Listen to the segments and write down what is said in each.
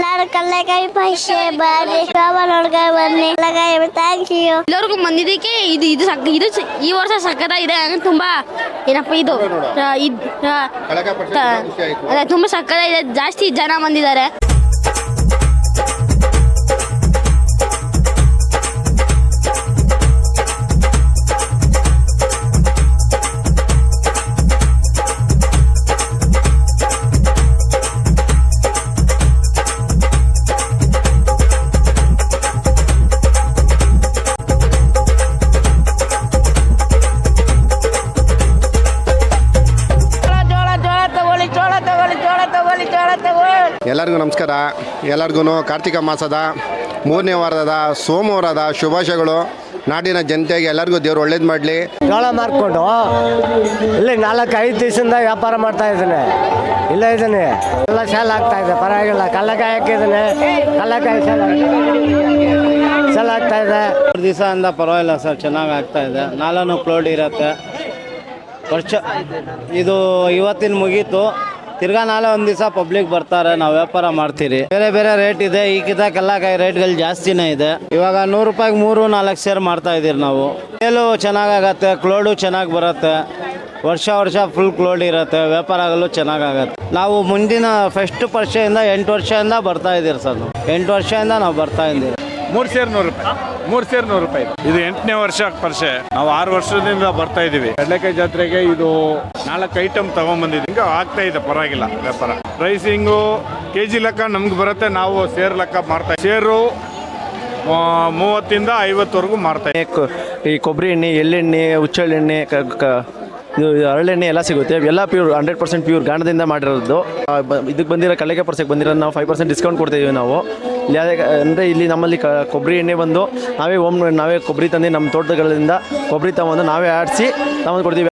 ಎಲ್ಲಾರು ಕಲ್ಲಕಾಯಿ ಪೈಸೆ ಬಾರಿ ಬಾಬಾ ನೋಡ್ಕೊಂಡು ಬನ್ನಿ. ಕಲ್ಲಕಾಯಿ ಥ್ಯಾಂಕ್ ಯು ಎಲ್ಲರಿಗೂ ಬಂದಿದ್ದಕ್ಕೆ ಇದು ಇದು ಸಕ್ ಇದು ಸ- ಈ ವರ್ಷ ಸಕ್ಕತ್ತಾಗಿದೆ. ಹಂಗೆ ತುಂಬಾ ಏನಪ್ಪ ಇದು? ಆ, ಇದ್- ಆ, ತ- ತುಂಬಾ ಜಾಸ್ತಿ ಜನ ಬಂದಿದ್ದಾರೆ. ನಮಸ್ಕಾರ ಎಲ್ಲರಿಗೂ ಕಾರ್ತಿಕ ಮಾಸದ ಮೂರನೇ ವಾರದ ಸೋಮವಾರದ ಶುಭಾಶಯಗಳು. ನಾಡಿನ ಜನತೆಗೆ ಎಲ್ಲರಿಗೂ ದೇವ್ರು ಒಳ್ಳೇದು ಮಾಡಲಿ. ಜೋಳ ಮಾರ್ಕೊಂಡು ಇಲ್ಲಿ ನಾಲ್ಕು ಐದು ದಿವಸದಿಂದ ವ್ಯಾಪಾರ ಮಾಡ್ತಾ ಇದ್ದೀನಿ. ಇಲ್ಲ ಇದ್ದೀನಿ. ಎಲ್ಲ ಸೇಲ್ ಆಗ್ತಾ ಇದೆ ಪರವಾಗಿಲ್ಲ. ಕಲ್ಲಕಾಯಿ ಹಾಕಿದ್ದೀನಿ. ಕಲ್ಲಕಾಯಿ ಸೇಲ್ ಸೇಲ್ ಆಗ್ತಾ ಇದೆ. ಮೂರು ದಿವಸ ಅಂದ ಪರವಾಗಿಲ್ಲ ಸರ್ ಚೆನ್ನಾಗಿ ಆಗ್ತಾ ಇದೆ. ನಾಲ್ಕು ಕ್ಲೋಡ್ ಇರುತ್ತೆ. ವರ್ಷ ಇದು ಇವತ್ತಿನ ಮುಗೀತು. ತಿರ್ಗಾ ನಾಳೆ ಒಂದು ದಿವಸ ಪಬ್ಲಿಕ್ ಬರ್ತಾರೆ, ನಾವು ವ್ಯಾಪಾರ ಮಾಡ್ತೀರಿ. ಬೇರೆ ಬೇರೆ ರೇಟ್ ಇದೆ ಈಗಿದ ಕಲ್ಲಕಾಯಿ ರೇಟ್ಗಳು ಜಾಸ್ತಿನೇ ಇದೆ. ಇವಾಗ ನೂರು ರೂಪಾಯಿಗೆ ಮೂರು, ನಾಲ್ಕು ಸೇರ್ ಮಾಡ್ತಾ ಇದೀರಿ ನಾವು. ಸೇಲು ಚೆನ್ನಾಗಾಗತ್ತೆ ಕ್ಲೋಡು ಚೆನ್ನಾಗಿ ಬರುತ್ತೆ. ವರ್ಷ ವರ್ಷ ಫುಲ್ ಕ್ಲೋಡ್ ಇರುತ್ತೆ ವ್ಯಾಪಾರ ಆಗಲು ಚೆನ್ನಾಗಾಗತ್ತೆ. ನಾವು ಮುಂದಿನ ಫಸ್ಟ್ ವರ್ಷದಿಂದ ಎಂಟು ವರ್ಷದಿಂದ ಬರ್ತಾ ಇದ್ದೀರಿ ಸರ್ ನಾವು. ಎಂಟು ವರ್ಷದಿಂದ ನಾವು ಬರ್ತಾ ಇದ್ದೀವಿ. ಮೂರು ಸೇರ್ ನೂರು ರೂಪಾಯಿ. ಮೂರು ಸೇರ್ ನೂರು ರೂಪಾಯಿ ಇದು. ಎಂಟನೇ ವರ್ಷ ಪರಿಷೆ ನಾವು ಆರು ವರ್ಷದಿಂದ ಬರ್ತಾ ಇದೀವಿ. ಕಡಲೆಕಾಯಿ ಜಾತ್ರೆಗೆ ಇದು ನಾಲ್ಕು ಐಟಮ್ ತಗೊಂಡ್ಬಂದಿದ್ವಿ ಹಿಂಗೆ ಆಗ್ತಾ ಇದೆ ಪರವಾಗಿಲ್ಲ ವ್ಯಾಪಾರ. ಪ್ರೈಸಿಂಗು ಕೆ ಜಿ ಲೆಕ್ಕ ನಮ್ಗೆ ಬರುತ್ತೆ ನಾವು ಸೇರ್ ಲೆಕ್ಕ ಮಾರ್ತಾ ಸೇರು ಮೂವತ್ತಿಂದ ಐವತ್ತವರೆಗೂ ಮಾರ್ತಾ ಇದ್ದೀವಿ. ಈ ಕೊಬ್ಬರಿ ಎಣ್ಣೆ ಎಳ್ಳೆಣ್ಣೆ ಹುಚ್ಚೆಳ್ಳೆಣ್ಣೆ ಇದು ಹರಳೆಣ್ಣೆ ಎಲ್ಲ ಸಿಗುತ್ತೆ. ಎಲ್ಲ ಪ್ಯೂರ್ ಹಂಡ್ರೆಡ್ ಪರ್ಸೆಂಟ್ ಪ್ಯೂರ್ ಗಾಣದಿಂದ ಮಾಡಿರೋದು. ಇದಕ್ಕೆ ಬಂದಿರೋ ಕಳ್ಳೆಕಾಯಿ ಪರ್ಸೆಗೆ ಬಂದಿರೋ ನಾವು ಫೈವ್ ಪರ್ಸೆಂಟ್ ಡಿಸ್ಕೌಂಟ್ ಕೊಡ್ತೀವಿ ನಾವು. ಇಲ್ಲಿ ಅಂದರೆ ಇಲ್ಲಿ ನಮ್ಮಲ್ಲಿ ಕ, ಕೊಬ್ಬರಿ ಎಣ್ಣೆ ಬಂದು ನಾವೇ ಓಮ್, ನಾವೇ ಕೊಬ್ಬರಿ ತಂದು ನಮ್ಮ ತೋಟಗಳಿಂದ ಕೊಬ್ಬರಿ ತಗೊಂಡು ನಾವೇ ಆಡಿಸಿ ತಗೊಂಡು ಕೊಡ್ತೀವಿ.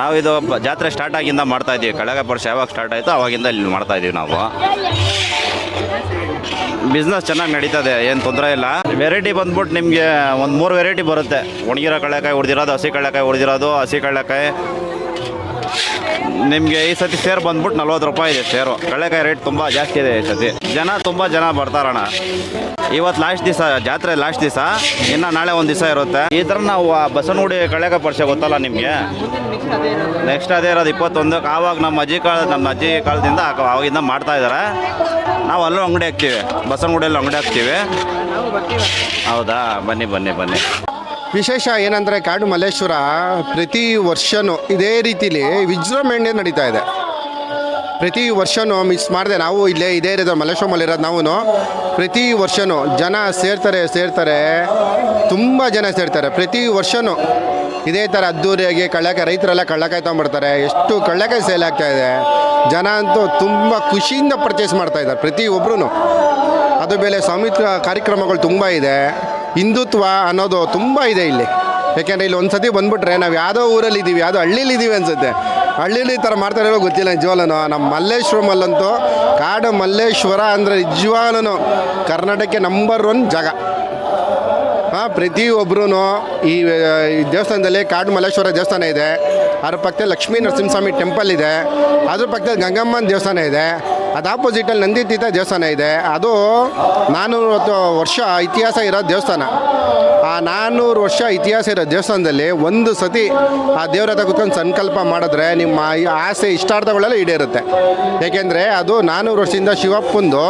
ನಾವು ಇದು ಜಾತ್ರೆ ಸ್ಟಾರ್ಟ್ ಆಗಿಂದ ಮಾಡ್ತಾ ಇದ್ದೀವಿ ಕಳೆಗ ಪರ್ಸೆ ಯಾವಾಗ ಸ್ಟಾರ್ಟ್ ಆಯಿತು ಅವಾಗಿಂದ ಇಲ್ಲಿ ಮಾಡ್ತಾ ಇದ್ದೀವಿ ನಾವು. ಬಿಸ್ನೆಸ್ ಚೆನ್ನಾಗಿ ನಡೀತದೆ, ಏನು ತೊಂದರೆ ಇಲ್ಲ. ವೆರೈಟಿ ಬಂದ್ಬಿಟ್ಟು ನಿಮಗೆ ಒಂದು ಮೂರು ವೆರೈಟಿ ಬರುತ್ತೆ. ಒಣಗಿರೋ ಕಡಲೆಕಾಯಿ ಹೊಡೆದಿರೋದು ಹಸಿ ಕಡಲೆಕಾಯಿ ಹೊಡೆದಿರೋದು ಹಸಿ ಕಡಲೆಕಾಯಿ ನಿಮಗೆ ಈ ಸತಿ ಸೇರ್ ಬಂದ್ಬಿಟ್ಟು ನಲ್ವತ್ತು ರೂಪಾಯಿ ಇದೆ ಸೇರು ಕಡಲೆಕಾಯಿ ರೇಟ್ ತುಂಬ ಜಾಸ್ತಿ ಇದೆ ಈ ಸತಿ. ಜನ ತುಂಬ ಜನ ಬರ್ತಾರಣ ಇವತ್ತು ಲಾಸ್ಟ್ ದಿವಸ, ಜಾತ್ರೆ ಲಾಸ್ಟ್ ದಿವಸ. ಇನ್ನು ನಾಳೆ ಒಂದು ದಿವಸ ಇರುತ್ತೆ. ಈ ಥರ ನಾವು ಬಸವನಗುಡಿ ಕಡಲೆಕಾಯಿ ಪರಿಚಯ ಗೊತ್ತಲ್ಲ ನಿಮಗೆ? ನೆಕ್ಸ್ಟ್ ಅದೇ ಇರೋದು ಇಪ್ಪತ್ತೊಂದಕ್ಕೆ ಆವಾಗ ನಮ್ಮ ಅಜ್ಜಿ ಕಾಲ ನಮ್ಮ ಅಜ್ಜಿ ಕಾಲದಿಂದ ಆವಾಗಿಂದ ಮಾಡ್ತಾ ಇದ್ದಾರೆ ನಾವು ಅಲ್ಲೂ ಅಂಗಡಿ ಹಾಕ್ತೀವಿ. ಬಸವನಗುಡಿಯಲ್ಲಿ ಅಂಗಡಿ ಹಾಕ್ತೀವಿ. ಹೌದಾ? ಬನ್ನಿ ಬನ್ನಿ ಬನ್ನಿ. ವಿಶೇಷ ಏನಂದರೆ ಕಾಡು ಮಲ್ಲೇಶ್ವರ ಪ್ರತಿ ವರ್ಷವೂ ಇದೇ ರೀತಿಲಿ ವಿಜೃಂಭಣೆ ನಡೀತಾ ಇದೆ. ಪ್ರತಿ ವರ್ಷವೂ ಮಿಸ್ ಮಾಡಿದೆ ನಾವು ಇಲ್ಲೇ, ಇದೇ ಇರೋದು ಮಲ್ಲೇಶ್ವರಮಲ್ಲಿರೋದು ನಾವು ಪ್ರತಿ ವರ್ಷವೂ ಜನ ಸೇರ್ತಾರೆ ಸೇರ್ತಾರೆ. ತುಂಬ ಜನ ಸೇರ್ತಾರೆ. ಪ್ರತಿ ವರ್ಷವೂ ಇದೇ ಥರ ಅದ್ದೂರಿಯಾಗಿ ಕಳ್ಳಕಾಯಿ ರೈತರೆಲ್ಲ ಕಳ್ಳಕಾಯಿ ತೊಗೊಂಡ್ಬರ್ತಾರೆ ಎಷ್ಟು ಕಳ್ಳಕಾಯಿ ಸೇಲ್ ಆಗ್ತಾ ಇದೆ. ಜನ ಅಂತೂ ತುಂಬ ಖುಷಿಯಿಂದ ಪರ್ಚೇಸ್ ಮಾಡ್ತಾ ಇದ್ದಾರೆ ಪ್ರತಿ ಒಬ್ಬರೂ ಅದು ಮೇಲೆ ಸ್ವಾಮಿತ್ವ ಕಾರ್ಯಕ್ರಮಗಳು ತುಂಬ ಇದೆ. ಹಿಂದುತ್ವ ಅನ್ನೋದು ತುಂಬ ಇದೆ ಇಲ್ಲಿ. ಯಾಕೆಂದರೆ ಇಲ್ಲಿ ಒಂದು ಸತಿ ಬಂದುಬಿಟ್ರೆ ನಾವು ಯಾವುದೋ ಊರಲ್ಲಿ ಇದ್ದೀವಿ ಯಾವುದೋ ಹಳ್ಳೀಲಿ ಇದ್ದೀವಿ ಅನ್ಸುತ್ತೆ. ಹಳ್ಳೀಲಿ ಈ ಥರ ಮಾಡ್ತಾರೋ ಗೊತ್ತಿಲ್ಲ ನಿಜವಾಗ್ಲೂ ನಮ್ಮ ಮಲ್ಲೇಶ್ವರಮಲ್ಲಂತೂ ಕಾಡು ಮಲ್ಲೇಶ್ವರ ಅಂದರೆ ನಿಜವಾಗ್ಲೂ ಕರ್ನಾಟಕಕ್ಕೆ ನಂಬರ್ ಒನ್ ಜಾಗ. ಹಾಂ ಪ್ರತಿಯೊಬ್ಬರೂ ಈ ದೇವಸ್ಥಾನದಲ್ಲಿ ಕಾಡು ಮಲ್ಲೇಶ್ವರ ದೇವಸ್ಥಾನ ಇದೆ. ಅದ್ರ ಪಕ್ಕದಲ್ಲಿ ಲಕ್ಷ್ಮೀ ನರಸಿಂಹಸ್ವಾಮಿ ಟೆಂಪಲ್ ಇದೆ. ಅದ್ರ ಪಕ್ಕದಲ್ಲಿ ಗಂಗಮ್ಮನ ದೇವಸ್ಥಾನ ಇದೆ. ಅದು ಆಪೋಸಿಟಲ್ಲಿ ನಂದಿತೀತ ದೇವಸ್ಥಾನ ಇದೆ. ಅದು ನಾನ್ನೂರವತ್ತು ವರ್ಷ ಇತಿಹಾಸ ಇರೋ ದೇವಸ್ಥಾನ. ಆ ನಾನ್ನೂರು ವರ್ಷ ಇತಿಹಾಸ ಇರೋ ದೇವಸ್ಥಾನದಲ್ಲಿ ಒಂದು ಸತಿ ಆ ದೇವರ ಹತ್ರ ಕೂತ್ಕೊಂಡು ಸಂಕಲ್ಪ ಮಾಡಿದ್ರೆ ನಿಮ್ಮ ಆಸೆ ಇಷ್ಟಾರ್ಥಗಳೆಲ್ಲ ಈಡೇರುತ್ತೆ. ಏಕೆಂದರೆ ಅದು ನಾನ್ನೂರು ವರ್ಷದಿಂದ ಶಿವಪ್ಪಂದು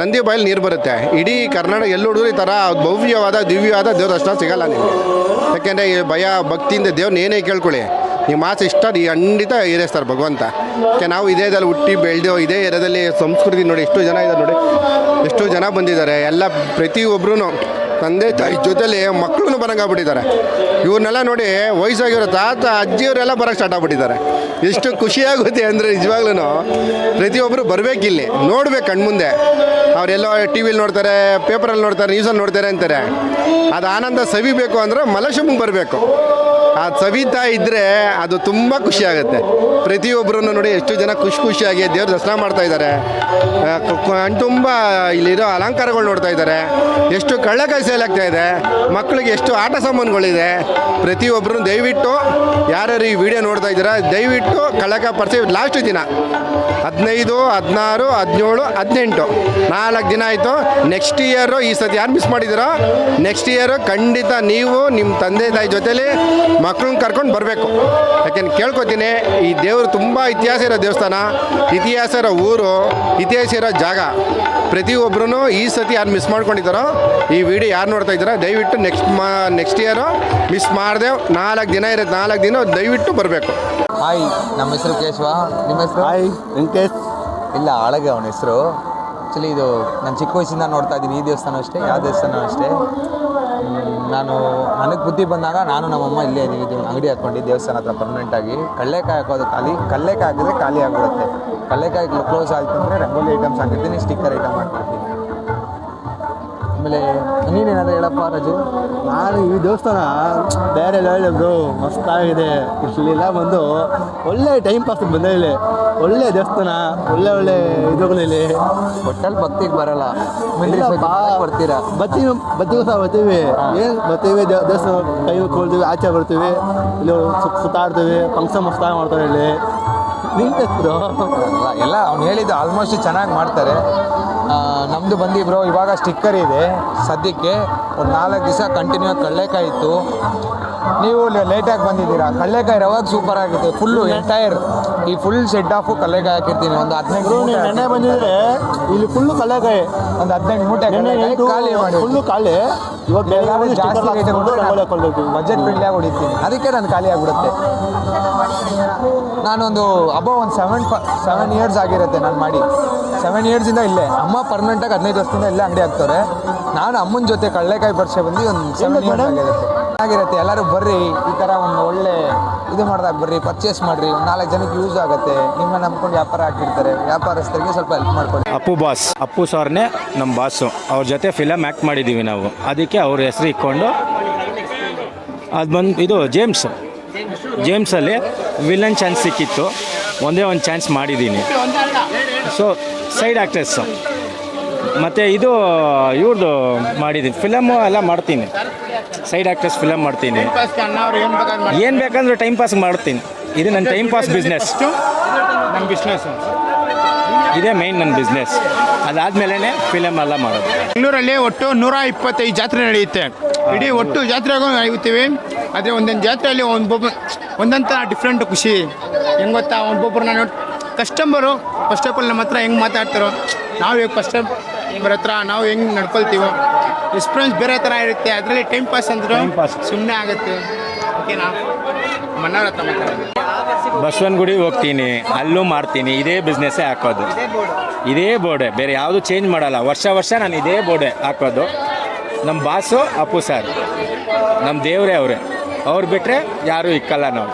ನಂದಿ ಬಾಯಲ್ಲಿ ನೀರು ಬರುತ್ತೆ. ಇಡೀ ಕರ್ನಾಟಕ ಎಲ್ಲಿ ಹುಡುಗರು ಈ ಥರ ಭವ್ಯವಾದ, ದಿವ್ಯವಾದ ದೇವ್ರ ದರ್ಶನ ಸಿಗಲ್ಲ ನಿಮಗೆ. ಯಾಕೆಂದರೆ ಈ ಭಯ, ಭಕ್ತಿಯಿಂದ ದೇವ್ರನ್ನ ಏನೇ ಕೇಳ್ಕೊಳ್ಳಿ. ನಿಮ್ಮ ಮಾಸ ಇಷ್ಟ, ಈ ಖಂಡಿತ ಈರೇಸ್ತಾರೆ ಭಗವಂತ. ಯಾಕೆ ನಾವು ಇದೇ ಇದರಲ್ಲಿ ಹುಟ್ಟಿ ಬೆಳೆದು, ಇದೇ ಏರಿಯಾದಲ್ಲಿ ಸಂಸ್ಕೃತಿ ನೋಡಿ ಎಷ್ಟು ಜನ ಇದ್ದಾರೆ ನೋಡಿ. ಎಷ್ಟು ಜನ ಬಂದಿದ್ದಾರೆ. ಎಲ್ಲ ಪ್ರತಿಯೊಬ್ಬರೂ ತಂದೆ ತಾಯಿ ಜೊತೆಲಿ ಮಕ್ಕಳು ಬರಂಗಾಗ್ಬಿಟ್ಟಿದ್ದಾರೆ ಇವ್ರನ್ನೆಲ್ಲ ನೋಡಿ ವಯಸ್ಸಾಗಿರೋ ತಾತ ಅಜ್ಜಿಯವರೆಲ್ಲ ಬರಕ್ಕೆ ಸ್ಟಾರ್ಟ್ ಆಗ್ಬಿಟ್ಟಿದ್ದಾರೆ. ಎಷ್ಟು ಖುಷಿಯಾಗುತ್ತೆ ಅಂದರೆ ನಿಜವಾಗ್ಲೂ ಪ್ರತಿಯೊಬ್ಬರು ಬರಬೇಕಿಲ್ಲಿ ನೋಡ್ಬೇಕು ಕಣ್ಮುಂದೆ. ಅವರೆಲ್ಲೋ ಟಿ ವಿಲಿ ನೋಡ್ತಾರೆ ಪೇಪರಲ್ಲಿ ನೋಡ್ತಾರೆ ನ್ಯೂಸಲ್ಲಿ ನೋಡ್ತಾರೆ ಅಂತಾರೆ. ಅದು ಆನಂದ ಸವಿಬೇಕು ಅಂದ್ರೆ ಮಲಶುಂಬಿಗೆ ಬರಬೇಕು. ಆ ಸವಿತಾ ಇದ್ದರೆ ಅದು ತುಂಬ ಖುಷಿ ಆಗುತ್ತೆ. ಪ್ರತಿಯೊಬ್ಬರೂ ನೋಡಿ ಎಷ್ಟು ಜನ ಖುಷಿ ಖುಷಿಯಾಗಿ ದೇವ್ರ ದರ್ಶನ ಮಾಡ್ತಾ ಇದ್ದಾರೆ. ತುಂಬ ಇಲ್ಲಿರೋ ಅಲಂಕಾರಗಳು ನೋಡ್ತಾ ಇದ್ದಾರೆ. ಎಷ್ಟು ಕಳ್ಳಕಾಯಿ ಸೇಲ್ ಆಗ್ತಾ ಇದೆ. ಮಕ್ಕಳಿಗೆ ಎಷ್ಟು ಆಟ ಸಾಮಾನುಗಳಿದೆ ಪ್ರತಿಯೊಬ್ಬರು ದಯವಿಟ್ಟು ಯಾರ್ಯಾರು ಈ ವಿಡಿಯೋ ನೋಡ್ತಾ ಇದ್ದೀರಾ, ದಯವಿಟ್ಟು ಕಳಕ ಪರ್ಸೆ ಲಾಸ್ಟ್ ದಿನ. ಹದಿನೈದು, ಹದಿನಾರು, ಹದಿನೇಳು, ಹದಿನೆಂಟು. ನಾಲ್ಕು ದಿನ ಆಯಿತು. ನೆಕ್ಸ್ಟ್ ಇಯರು ಈ ಸತಿ ಯಾರು ಮಿಸ್ ಮಾಡಿದ್ದೀರೋ? ನೆಕ್ಸ್ಟ್ ಇಯರು ಖಂಡಿತ ನೀವು ನಿಮ್ಮ ತಂದೆ, ತಾಯಿ ಜೊತೇಲಿ ಮಕ್ಕಳನ್ನ ಕರ್ಕೊಂಡು ಬರಬೇಕು. ಯಾಕೆಂದ್ರೆ ಕೇಳ್ಕೊತೀನಿ, ಈ ದೇವರು ತುಂಬ ಇತಿಹಾಸ ಇರೋ ದೇವಸ್ಥಾನ. ಇತಿಹಾಸ ಇರೋ ಊರು, ಇತಿಹಾಸ ಇರೋ ಜಾಗ. ಪ್ರತಿಯೊಬ್ಬರೂ ಈ ಸತಿ ಯಾರು ಮಿಸ್ ಮಾಡ್ಕೊಂಡಿದ್ದಾರೋ, ಈ ವಿಡಿಯೋ ಯಾರು ನೋಡ್ತಾ ಇದ್ದೀರಾ? ದಯವಿಟ್ಟು ನೆಕ್ಸ್ಟ್ ಮಾ ನೆಕ್ಸ್ಟ್ ಇಯರು ಮಿಸ್ ಮಾಡಿದೆ ನಾಲ್ಕು ದಿನ ಇರುತ್ತೆ. ನಾಲ್ಕು ದಿನ ದಯವಿಟ್ಟು ಬರಬೇಕು. ಹಾಯ್ ನಮ್ಮ ಹೆಸರು ಕೇಶವ. ನಿಮ್ಮ ಹೆಸರು? ಹಾಯ್ ವೆಂಕಟೇಶ್. ಇಲ್ಲ ಆಳಗೆ ಅವನ ಹೆಸರು. ಆ್ಯಕ್ಚುಲಿ ಇದು ನಾನು ಚಿಕ್ಕ ವಯಸ್ಸಿಂದ ನೋಡ್ತಾ ಇದ್ದೀನಿ. ಈ ದೇವಸ್ಥಾನ ಅಷ್ಟೇ ಯಾವ ದೇವಸ್ಥಾನ ಅಷ್ಟೇ. ನಾನು ನನಗೆ ಬುದ್ಧಿ ಬಂದಾಗ ನಾನು ನಮ್ಮಮ್ಮ ಇಲ್ಲೇ ಇದ್ದೀನಿ ಇದು ಅಂಗಡಿ ಹಾಕ್ಕೊಂಡು ದೇವಸ್ಥಾನ ಹತ್ರ ಪರ್ಮನೆಂಟಾಗಿ ಕಡಲೆಕಾಯಿ ಹಾಕೋದು ಖಾಲಿ. ಕಡಲೆಕಾಯಿ ಹಾಕಿದ್ರೆ ಖಾಲಿ ಆಗಿಬಿಡುತ್ತೆ ಕಡಲೆಕಾಯಿ ಕ್ಲೋಸ್ ಆಯಿತು ಅಂದರೆ ರಂಗೋಲಿ ಐಟಮ್ಸ್ ಹಾಕಿರ್ತೀನಿ ಸ್ಟಿಕ್ಕರ್ ಐಟಮ್ ಮಾಡ್ಕೊಡ್ತೀನಿ ಆಮೇಲೆ ನೀನೇನಾದ್ರು ಹೇಳಪ್ಪ ರಾಜು? ನಾನು ಈ ದೇವಸ್ಥಾನ ಬೇರೆ ಲೆವೆಲ್ ಮಸ್ತಾಗಿದೆ ಇಲ್ಲೆಲ್ಲ ಬಂದು ಒಳ್ಳೆ ಟೈಮ್ ಪಾಸ್ ಬಂದೆ ಇಲ್ಲಿ. ಒಳ್ಳೆ ದೇವಸ್ಥಾನ ಒಳ್ಳೆ ಒಳ್ಳೆ ಇದುಗಳಲ್ಲಿ ಒಟ್ಟಲ್ಲಿ ಭಕ್ತಿಗೆ ಬರಲ್ಲ. ಇಲ್ಲ, ಬರ್ತೀರಾ? ಬತ್ತಿ ಬರ್ತೀವಿ ಸಹ ಬರ್ತೀವಿ. ಏನು ಬರ್ತೀವಿ ದೇವ- ದೇವಸ್ಥಾನ ಕೈ ಕೊಳ್ತೀವಿ ಆಚೆ ಬರ್ತೀವಿ. ಇಲ್ಲಿ ಸುತ್ತ ಸುತ್ತಾಡ್ತೀವಿ ಫಂಕ್ಷನ್ ಮಸ್ತಾಗಿ ಮಾಡ್ತಾರೆ ಇಲ್ಲಿ. ನಿಂತಿದ್ರು ಎಲ್ಲ ಅವ್ನು ಹೇಳಿದ್ದು ಆಲ್ಮೋಸ್ಟ್ ಚೆನ್ನಾಗಿ ಮಾಡ್ತಾರೆ. ನಮ್ಮದು ಬಂದಿಬ್ರು ಬಂದು ಬ್ರೋ, ಇವಾಗ ಸ್ಟಿಕ್ಕರ್ ಇದೆ ಸದ್ಯಕ್ಕೆ. ಒಂದು ನಾಲ್ಕು ದಿವಸ ಕಂಟಿನ್ಯೂ ಆಗಿ ಇತ್ತು. ನೀವು ಲೇಟಾಗಿ ಬಂದಿದ್ದೀರಾ? ಕಳ್ಳೆಕಾಯಿ ರವಾಗ ಸೂಪರ್ ಆಗುತ್ತೆ. ಫುಲ್ಲು ಎಂಟೈರ್ ಈ ಫುಲ್ ಸೆಟ್ ಆಫು ಕಳ್ಳೆಕಾಯಿ ಹಾಕಿರ್ತೀನಿ. ಒಂದು ಹದಿನೈದು ಮೂಟೆ ನೆನ್ನೆ ಬಂದಿದ್ರೆ ಇಲ್ಲಿ ಫುಲ್ಲು ಕಳ್ಳೆಕಾಯಿ ಒಂದು ಹದಿನೈದು ಮೂಟೆ ಖಾಲಿ ಮಾಡಿ ಫುಲ್ಲು ಖಾಲಿ. ಇವಾಗ ಜಾಸ್ತಿ ರೇಟ್ ರಂಗೋಲಿ ಬಜೆಟ್ ಫ್ರೆಂಡ್ಲಿ ಹೊಡಿತೀನಿ. ಅದಕ್ಕೆ ನಾನು ಖಾಲಿ ಆಗಿಬಿಡುತ್ತೆ. ನಾನೊಂದು ಅಬೌ ಒಂದು ಸೆವೆನ್ ಸೆವೆನ್ ಇಯರ್ಸ್ ಆಗಿರುತ್ತೆ ನಾನು ಮಾಡಿ. ಸೆವೆನ್ ಇಯರ್ಸಿಂದ ಇಲ್ಲೇ. ಅಮ್ಮ ಪರ್ಮನೆಂಟಾಗಿ ಹದಿನೈದು ವರ್ಷದಿಂದ ಇಲ್ಲೇ ಅಂಗಡಿ ಹಾಕ್ತಾರೆ ನಾನು ಅಮ್ಮನ ಜೊತೆ ಕಳ್ಳೆಕಾಯಿ ಬರ್ಸೆ ಬಂದು ಒಂದು ಸೆವೆನ್ ಇಯರ್ಸ್ ಆಗಿರುತ್ತೆ. ಆಗಿರುತ್ತೆ ಎಲ್ಲರೂ ಬರ್ರಿ ಈ ಥರ ಒಂದು ಒಳ್ಳೆ ಇದು ಮಾಡಿದಾಗ ಬರ್ರಿ ಪರ್ಚೇಸ್ ಮಾಡಿರಿ. ಒಂದು ನಾಲ್ಕು ಜನಕ್ಕೆ ಯೂಸ್ ಆಗುತ್ತೆ. ನಿಮ್ಮನ್ನ ನಂಬ್ಕೊಂಡು ವ್ಯಾಪಾರ ಹಾಕಿರ್ತಾರೆ. ವ್ಯಾಪಾರಸ್ಥರಿಗೆ ಸ್ವಲ್ಪ ಹೆಲ್ಪ್ ಮಾಡ್ಕೊಳ್ಳಿ ಅಪ್ಪು ಬಾಸ್ ಅಪ್ಪು ಸಾರ್ನೇ ನಮ್ಮ ಬಾಸು ಅವ್ರ ಜೊತೆ ಫಿಲಮ್ ಆ್ಯಕ್ಟ್ ಮಾಡಿದ್ದೀವಿ ನಾವು. ಅದಕ್ಕೆ ಅವ್ರ ಹೆಸರು ಇಕ್ಕೊಂಡು ಅದು ಬಂದು ಇದು ಜೇಮ್ಸ್ ಜೇಮ್ಸಲ್ಲಿ ವಿಲನ್ ಚಾನ್ಸ್ ಸಿಕ್ಕಿತ್ತು. ಒಂದೇ ಒಂದು ಚಾನ್ಸ್ ಮಾಡಿದ್ದೀನಿ ಸೊ ಸೈಡ್ ಆ್ಯಕ್ಟ್ರೆಸ್ಸು ಮತ್ತು ಇದು ಇವ್ರದ್ದು ಮಾಡಿದ್ದೀನಿ ಫಿಲಮು ಎಲ್ಲ ಮಾಡ್ತೀನಿ. ಸೈಡ್ ಆ್ಯಕ್ಟ್ರೆಸ್ ಫಿಲಮ್ ಮಾಡ್ತೀನಿ. ಏನು ಬೇಕಂದ್ರೆ ಟೈಮ್ ಪಾಸ್ ಮಾಡ್ತೀನಿ. ಇದು ನನ್ನ ಟೈಮ್ ಪಾಸ್ ಬಿಸ್ನೆಸ್ ನಮ್ಮ ಬಿಸ್ನೆಸ್ ಇದೇ ಮೈನ್ ನನ್ನ ಬಿಸ್ನೆಸ್ ಅದಾದಮೇಲೆ ಫಿಲಮ್ ಎಲ್ಲ ಮಾಡೋದು. ಬೆಂಗಳೂರಲ್ಲಿ ಒಟ್ಟು ನೂರ ಇಪ್ಪತ್ತೈದು ಜಾತ್ರೆ ನಡೆಯುತ್ತೆ. ಇಡೀ ಒಟ್ಟು ಜಾತ್ರೆಗೂ ನಡೆಯುತ್ತೀವಿ ಆದರೆ ಒಂದೊಂದು ಜಾತ್ರೆಯಲ್ಲಿ ಒಂದೊಬ್ಬ ಒಂದಂತ ಡಿಫ್ರೆಂಟ್ ಖುಷಿ. ಹೆಂಗೆ ಗೊತ್ತಾ? ಒಬ್ಬೊಬ್ಬರನ್ನ ನಾನು ಕಸ್ಟಮರು ಫಸ್ಟ್ ಆಫ್ ಆಲ್ ನಮ್ಮ ಹತ್ರ ಹೆಂಗೆ ಮಾತಾಡ್ತಾರೋ ನಾವು ಹೇಗೆ ಫಸ್ಟ್ ಇವ್ರ ಹತ್ರ ನಾವು ಹೆಂಗೆ ನಡ್ಕೊಳ್ತೀವೋ ಎಕ್ಸ್ಪೀರಿಯನ್ಸ್ ಬೇರೆ ಥರ ಇರುತ್ತೆ. ಅದರಲ್ಲಿ ಟೈಮ್ ಪಾಸ್ ಅಂದ್ರೆ ಸುಮ್ಮನೆ ಆಗುತ್ತೆ. ಓಕೆನಾ ಮನ್ನವ್ರ ಹತ್ರ ಮಾತಾಡೋದು. ಬಸವನಗುಡಿ ಹೋಗ್ತೀನಿ ಅಲ್ಲೂ ಮಾಡ್ತೀನಿ ಇದೇ ಬಿಸ್ನೆಸ್ಸೇ ಹಾಕೋದು. ಇದೇ ಬೋರ್ಡೆ ಬೇರೆ ಯಾವುದು ಚೇಂಜ್ ಮಾಡಲ್ಲ. ವರ್ಷ ವರ್ಷ ನಾನು ಇದೇ ಬೋರ್ಡೆ ಹಾಕೋದು. ನಮ್ಮ ಬಾಸು ಅಪ್ಪು ಸರ್. ನಮ್ಮ ದೇವರೇ ಅವರೇ. ಅವ್ರು ಬಿಟ್ಟರೆ ಯಾರೂ ಇಕ್ಕಲ್ಲ ನಾವು.